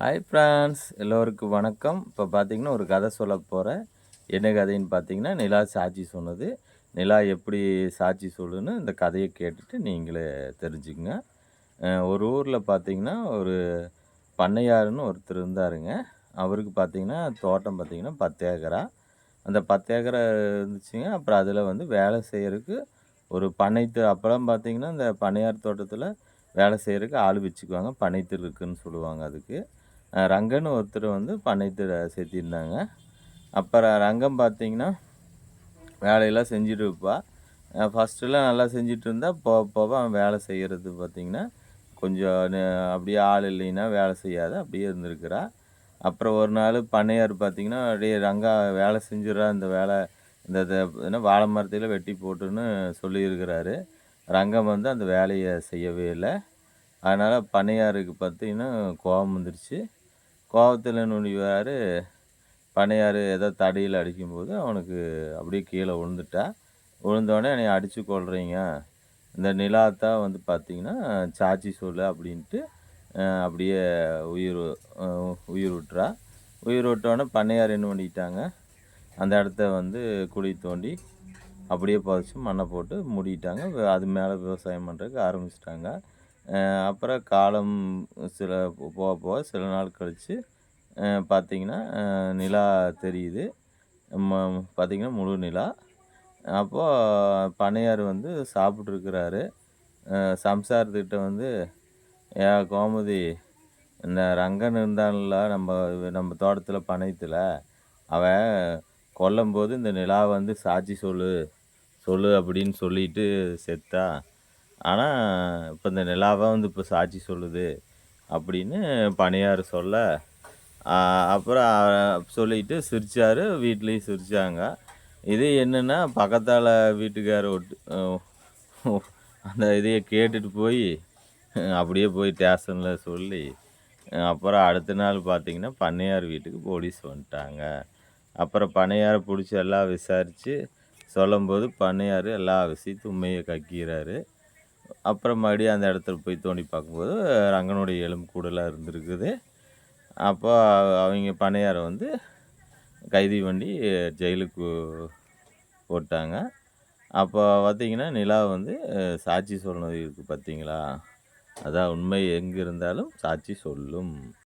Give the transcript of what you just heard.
Hi France எல்லோருக்கும் வணக்கம். இப்போ பார்த்தீங்கன்னா ஒரு கதை சொல்ல போகிறேன் என்ன கதைன்னு பார்த்தீங்கன்னா நிலா சாட்சி சொன்னது. நிலா எப்படி சாட்சி சொல்லுன்னு இந்த கதையை கேட்டுட்டு நீங்களே தெரிஞ்சுக்கங்க. ஒரு ஊரில் பார்த்தீங்கன்னா ஒரு பண்ணையாருன்னு ஒருத்தர் இருந்தாருங்க. அவருக்கு பார்த்தீங்கன்னா தோட்டம் பார்த்திங்கன்னா பத்து ஏக்கரா. அந்த பத்து ஏக்கரா இருந்துச்சுங்க. அப்புறம் அதில் வந்து வேலை செய்கிறதுக்கு ஒரு பண்ணைத்து அப்போலாம் பார்த்திங்கன்னா இந்த பண்ணையார் தோட்டத்தில் வேலை செய்கிறதுக்கு ஆள் வச்சுக்குவாங்க. பனைத்து இருக்குதுன்னு சொல்லுவாங்க அதுக்கு. ரங்கன்னு ஒருத்தர் வந்து பண்ணையத்தில் சேர்த்திருந்தாங்க. அப்புறம் ரங்கம் பார்த்தீங்கன்னா வேலையெல்லாம் செஞ்சுட்டு இருப்பா. ஃபஸ்ட்டெல்லாம் நல்லா செஞ்சுட்டு இருந்தால் போக போக அவன் வேலை செய்கிறது பார்த்திங்கன்னா கொஞ்சம் அப்படியே ஆள் இல்லைன்னா வேலை செய்யாத அப்படியே இருந்திருக்கிறா. அப்புறம் ஒரு நாள் பண்ணையார் பார்த்திங்கன்னா அப்படியே ரங்கா வேலை செஞ்சிடறா இந்த வேலை இந்த என்ன வாழை மரத்தில் வெட்டி போட்டுன்னு சொல்லியிருக்கிறாரு. ரங்கம் வந்து அந்த வேலையை செய்யவே இல்லை. அதனால் பண்ணையாருக்கு பார்த்திங்கன்னா கோபம் வந்துருச்சு. கோவத்தில் நுழைவார் பனையார் ஏதோ தடியில் அடிக்கும்போது அவனுக்கு அப்படியே கீழே விழுந்துட்டா. விழுந்தோடனே என்னை அடித்து கொள்றீங்க இந்த நிலாத்தான் வந்து பார்த்திங்கன்னா சாச்சி சொல்லு அப்படின்ட்டு அப்படியே உயிர் உயிர் விட்டுறா. உயிர் விட்டோடனே பண்ணையார் என்ன பண்ணிட்டாங்க? அந்த இடத்த வந்து குழி தோண்டி அப்படியே புதைச்சி மண்ணை போட்டு மூடிட்டாங்க. அது மேலே விவசாயம் பண்ணுறதுக்கு ஆரம்பிச்சிட்டாங்க. அப்புறம் காலம் சில போக போக சில நாள் கழித்து பார்த்திங்கன்னா நிலா தெரியுது. பார்த்திங்கன்னா முழு நிலா. அப்போது பண்ணையார் வந்து சாப்பிட்ருக்குறாரு சம்சாரத்துக்கிட்ட வந்து ஏ கோமதி இந்த ரங்கன் இருந்தான்ல நம்ம நம்ம தோட்டத்தில் பனையத்தில் அவன் கொல்லும்போது இந்த நிலா வந்து சாட்சி சொல்லு சொல்லு அப்படின்னு சொல்லிட்டு செத்தா ஆனால் இப்போ இந்த நிலாவை வந்து இப்போ சாட்சி சொல்லுது அப்படின்னு பணியார் சொல்ல அப்புறம் சொல்லிட்டு சிரித்தார் வீட்லேயும் சிரித்தாங்க இது என்னென்னா பக்கத்தால் வீட்டுக்கார ஒட்டு அந்த இதையை கேட்டுட்டு போய் அப்படியே போய் ஸ்டேஷனில் சொல்லி அப்புறம் அடுத்த நாள் பார்த்திங்கன்னா பண்ணையார் வீட்டுக்கு போலீஸ் வந்துட்டாங்க. அப்புறம் பண்ணையாரை பிடிச்சி எல்லாம் விசாரித்து சொல்லும்போது பண்ணையார் எல்லா விஷயத்தையும் உண்மையை கக்கிறாரு அப்புறம் மறுபடியும் அந்த இடத்துல போய் தோண்டி பார்க்கும்போது ரங்கனுடைய எலும்பு கூடலாம் இருந்திருக்குது. அப்போ அவங்க பண்ணையாரை வந்து கைதி பண்ணி ஜெயிலுக்கு போட்டாங்க. அப்போ பார்த்திங்கன்னா நிலா வந்து சாட்சி சொல்லணும் இருக்குது பார்த்தீங்களா? அதான் உண்மை எங்கே இருந்தாலும் சாட்சி சொல்லும்.